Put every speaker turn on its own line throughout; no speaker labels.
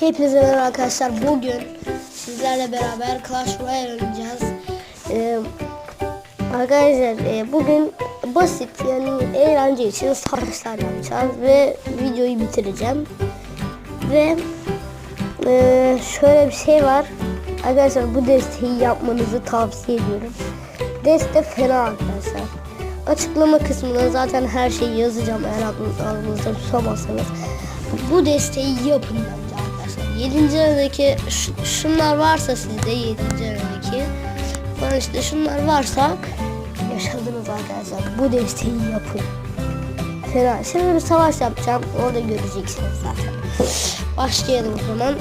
Hepinize merhaba arkadaşlar. Bugün sizlerle beraber Clash Royale oynayacağız. Ee, arkadaşlar e, bugün basit yani eğlence için savaşlar yapacağız ve videoyu bitireceğim. Ve e, şöyle bir şey var. Arkadaşlar bu desteği yapmanızı tavsiye ediyorum. Deste fena arkadaşlar. Açıklama kısmına zaten her şeyi yazacağım eğer aklınızda tutamazsanız. Bu desteği yapın arkadaşlar. 7. aradaki şunlar varsa sizde 7. aradaki falan işte şunlar varsa yaşadınız arkadaşlar. Bu desteği yapın. Fena. Şimdi bir savaş yapacağım. Orada göreceksiniz zaten. Başlayalım o zaman.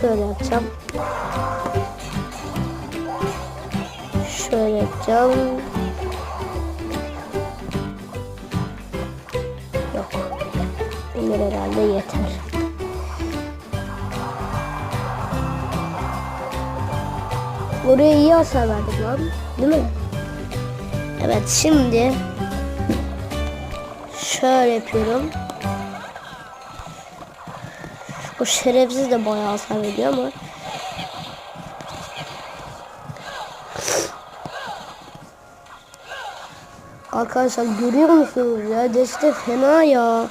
Şöyle yapacağım. Şöyle yapacağım. Yok. Bunlar herhalde yeter. Oraya iyi hasar verdik lan. Değil mi? Evet şimdi şöyle yapıyorum. Bu şerefsiz de bayağı hasar veriyor ama. Arkadaşlar görüyor musunuz ya? Deste fena ya.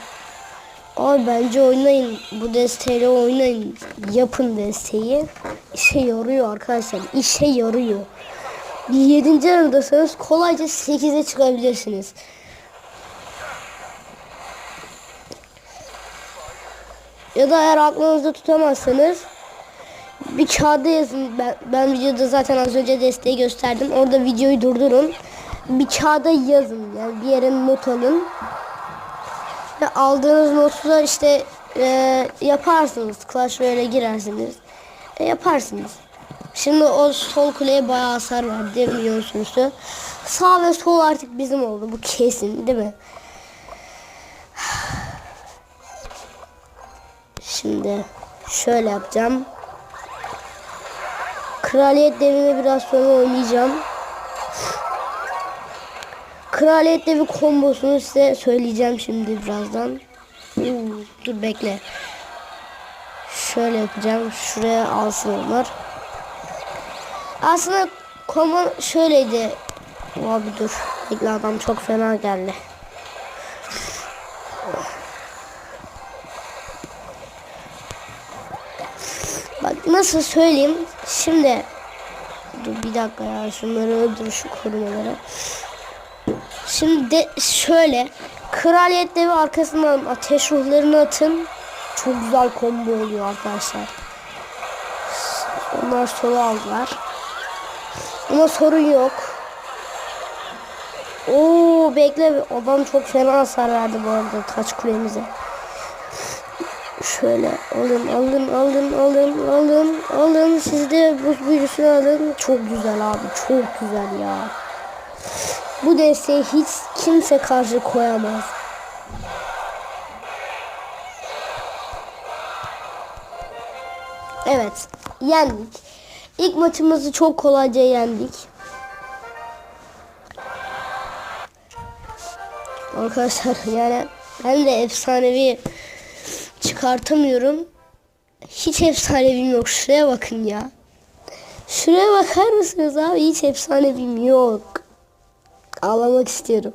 Abi bence oynayın. Bu desteğiyle oynayın. Yapın desteği. İşe yarıyor arkadaşlar. İşe yarıyor. 7. aradasınız kolayca 8'e çıkabilirsiniz. Ya da eğer aklınızda tutamazsanız bir kağıda yazın. Ben, ben videoda zaten az önce desteği gösterdim. Orada videoyu durdurun. Bir kağıda yazın. Yani bir yere not alın. Ve aldığınız notlar işte e, yaparsınız. Clash Royale'e girersiniz. E, yaparsınız. Şimdi o sol kuleye bayağı hasar verdi biliyorsunuz. Sağ ve sol artık bizim oldu. Bu kesin değil mi? Şimdi şöyle yapacağım. Kraliyet devrini biraz sonra oynayacağım. Kraliyet devi kombosunu size söyleyeceğim şimdi birazdan. Hmm, dur bekle. Şöyle yapacağım. Şuraya alsın onlar. Aslında kombo şöyleydi. Abi dur. Bekle adam çok fena geldi. Nasıl söyleyeyim. Şimdi dur bir dakika ya şunları öldür şu korumaları. Şimdi de şöyle kraliyet devi arkasından ateş ruhlarını atın. Çok güzel combo oluyor arkadaşlar. Onlar sola aldılar. Ama sorun yok. Oo bekle adam çok fena hasar verdi bu arada taç kulemize. Şöyle alın alın alın alın alın alın siz de buz büyüsünü alın. Çok güzel abi çok güzel ya. Bu desteği hiç kimse karşı koyamaz. Evet yendik. İlk maçımızı çok kolayca yendik. Arkadaşlar yani ben de efsanevi çıkartamıyorum. Hiç efsanevim yok. Şuraya bakın ya. Şuraya bakar mısınız abi? Hiç efsanevim yok. Ağlamak istiyorum.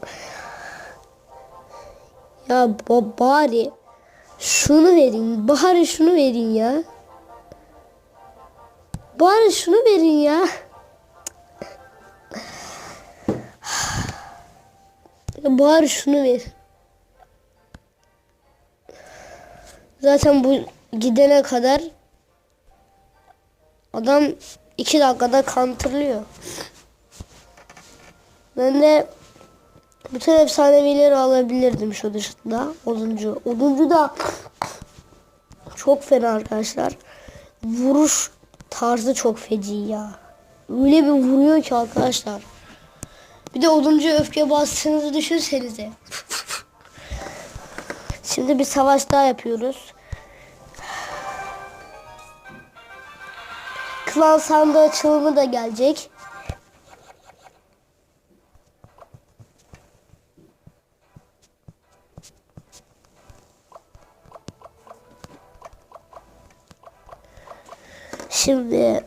Ya ba- bari şunu verin. Bari şunu verin ya. Bari şunu verin. Ya bari şunu ver. Zaten bu gidene kadar adam iki dakikada counterlıyor. Ben de bütün efsanevileri alabilirdim şu dışında. Oduncu. Oduncu da çok fena arkadaşlar. Vuruş tarzı çok feci ya. Öyle bir vuruyor ki arkadaşlar. Bir de oduncu öfke bastığınızı düşünsenize. Şimdi bir savaş daha yapıyoruz. Klan sandığı açılımı da gelecek. Şimdi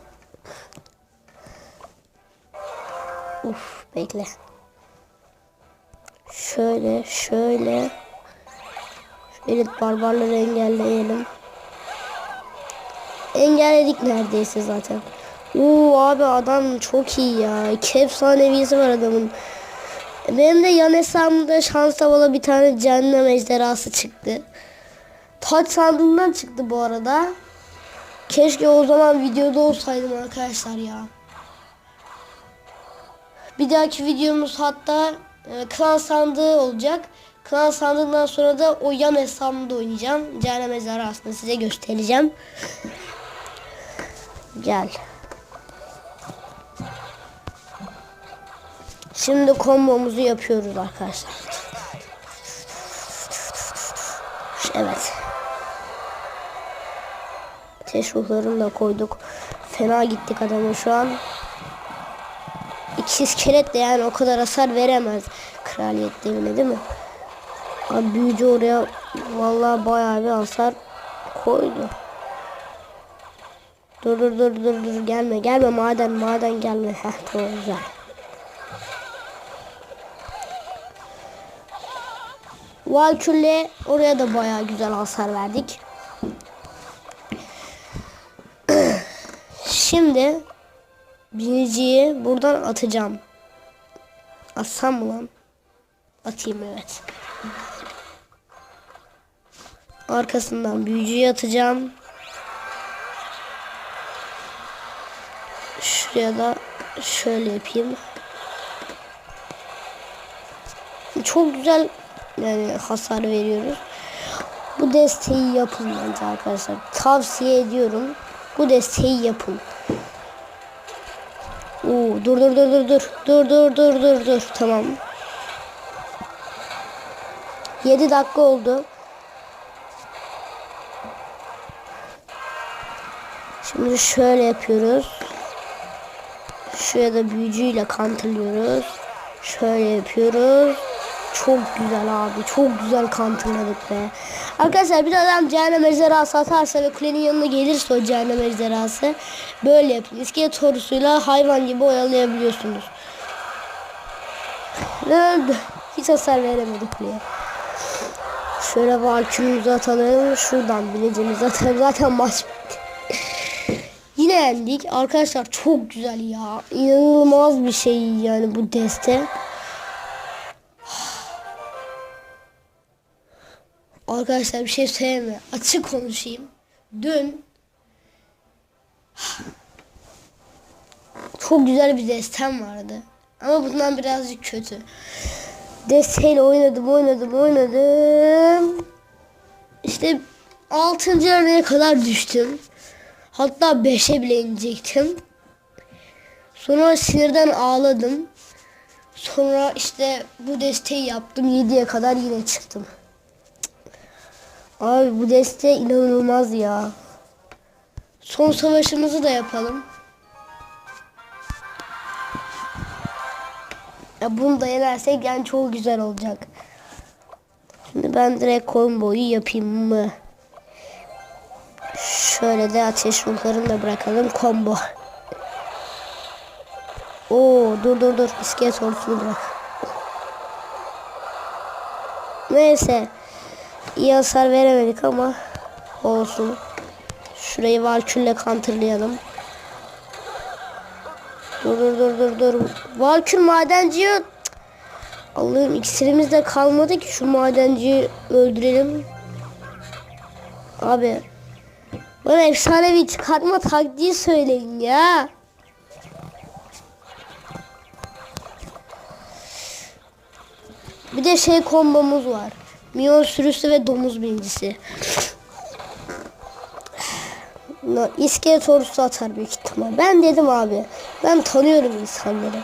Uf bekle. Şöyle şöyle Elit barbarları engelleyelim. Engelledik neredeyse zaten. Oo abi adam çok iyi ya. İki efsanevisi var adamın. Benim de yan hesabımda şans havalı bir tane cehennem ejderhası çıktı. Taç sandığından çıktı bu arada. Keşke o zaman videoda olsaydım arkadaşlar ya. Bir dahaki videomuz hatta e, klan sandığı olacak. Klan sandığından sonra da o yan hesabımda oynayacağım. Cehennem ejderhasını size göstereceğim. Gel. Şimdi kombomuzu yapıyoruz arkadaşlar. Evet. Ateş ruhlarını da koyduk. Fena gittik adamı şu an. İki iskelet de yani o kadar hasar veremez. Kraliyet devine değil mi? Abi büyücü oraya vallahi bayağı bir hasar koydu. Dur dur dur dur dur gelme gelme maden maden gelme. Heh tamam güzel. Valkür'le oraya da bayağı güzel hasar verdik. Şimdi biniciyi buradan atacağım. Atsam mı lan? Atayım evet. Arkasından büyücüyü atacağım. Şuraya da şöyle yapayım. Çok güzel yani hasar veriyoruz. Bu desteği yapın bence arkadaşlar. Tavsiye ediyorum. Bu desteği yapın. Oo, dur dur dur dur dur. Dur dur dur dur dur. Tamam. 7 dakika oldu. Şimdi şöyle yapıyoruz. Şuraya da büyücüyle kantırlıyoruz. Şöyle yapıyoruz. Çok güzel abi. Çok güzel kantırladık be. Arkadaşlar bir adam cehennem ejderhası atarsa ve kulenin yanına gelirse o cehennem ejderhası böyle yapın. İskelet torusuyla hayvan gibi oyalayabiliyorsunuz. Öldü. Hiç hasar veremedi kuleye. Şöyle valkürümüzü atalım. Şuradan bilecimizi atalım. Zaten maç bitti. Yine yendik. Arkadaşlar çok güzel ya. İnanılmaz bir şey yani bu deste. Arkadaşlar bir şey söyleme. Açık konuşayım. Dün çok güzel bir destem vardı. Ama bundan birazcık kötü. Desteğiyle oynadım, oynadım, oynadım. İşte 6. yarıya kadar düştüm. Hatta 5'e bile inecektim. Sonra sinirden ağladım. Sonra işte bu desteği yaptım. 7'ye kadar yine çıktım. Abi bu deste inanılmaz ya. Son savaşımızı da yapalım. Ya bunu da yenersek yani çok güzel olacak. Şimdi ben direkt komboyu yapayım mı? Şöyle de ateş ruhlarını da bırakalım. Combo. Oo dur dur dur. İskelet ordusunu bırak. Neyse. İyi hasar veremedik ama olsun. Şurayı valkürle kantırlayalım. Dur dur dur dur dur. Valkür madenciyi Allah'ım iksirimiz de kalmadı ki şu madenciyi öldürelim. Abi bana efsanevi çıkartma taktiği söyleyin ya. Bir de şey kombomuz var. Miyon sürüsü ve domuz bincisi. No, iskelet atar büyük ihtimal. Ben dedim abi. Ben tanıyorum insanları.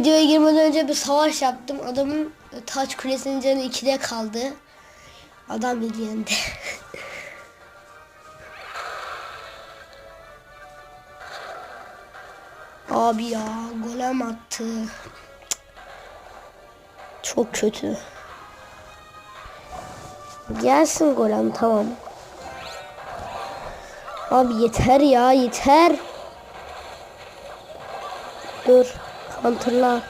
Videoya girmeden önce bir savaş yaptım. Adamın taç kulesinin canı ikide kaldı. Adam beni yendi. Abi ya golem attı. Çok kötü. Gelsin golem tamam. Abi yeter ya yeter. Dur. Counter'la.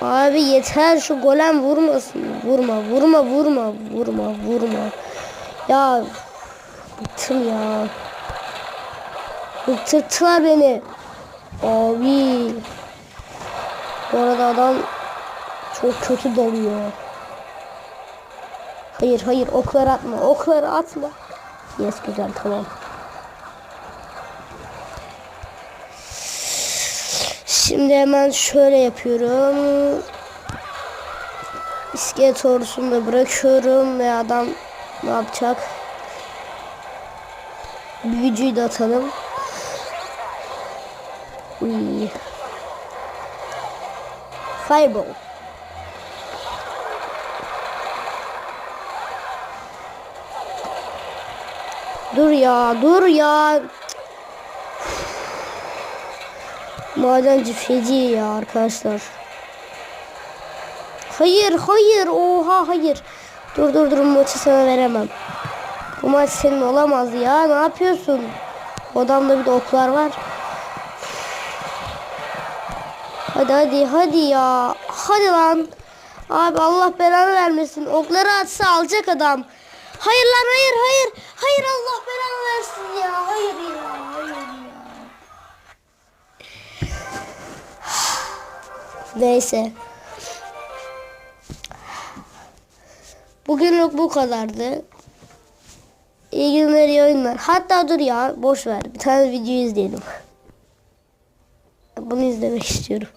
Abi yeter şu golem vurmasın. Vurma vurma vurma vurma vurma. Ya bıktım ya. Bıktırttılar beni. Abi. Bu arada adam çok kötü dalıyor. Hayır hayır oklar atma okları atma. Yes güzel tamam. Şimdi hemen şöyle yapıyorum. İskelet ordusunu da bırakıyorum ve adam ne yapacak? Büyücüyü de atalım. Uy. Fireball. Dur ya, dur ya. Madenci feci ya arkadaşlar. Hayır, hayır. Oha, hayır. Dur dur dur maçı sana veremem. Bu maç senin olamaz ya. Ne yapıyorsun? Odamda bir de oklar var. Hadi hadi hadi ya. Hadi lan. Abi Allah belanı vermesin. Okları atsa alacak adam. Hayır lan hayır hayır. Hayır Allah belanı versin ya. Hayır ya. Hayır Neyse. Bugünlük bu kadardı. İyi günler, iyi oyunlar. Hatta dur ya, boş ver. Bir tane video izleyelim. Bunu izlemek istiyorum.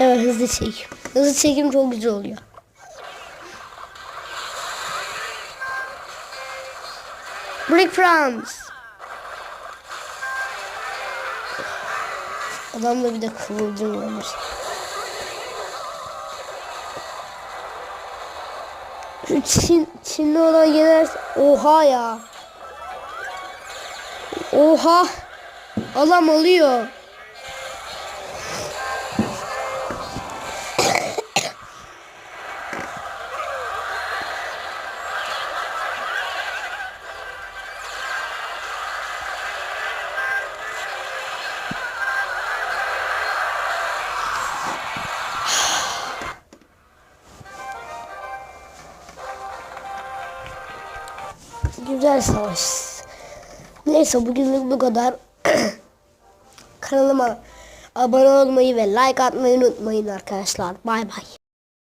Evet, hızlı çekim. Hızlı çekim çok güzel oluyor. Brick France. Adamda bir de kıvılcım varmış. Şu Çin, Çinli olan yener. Oha ya. Oha. Adam alıyor. Savaş. Neyse bugünlük bu kadar. Kanalıma abone olmayı ve like atmayı unutmayın arkadaşlar. Bay bay.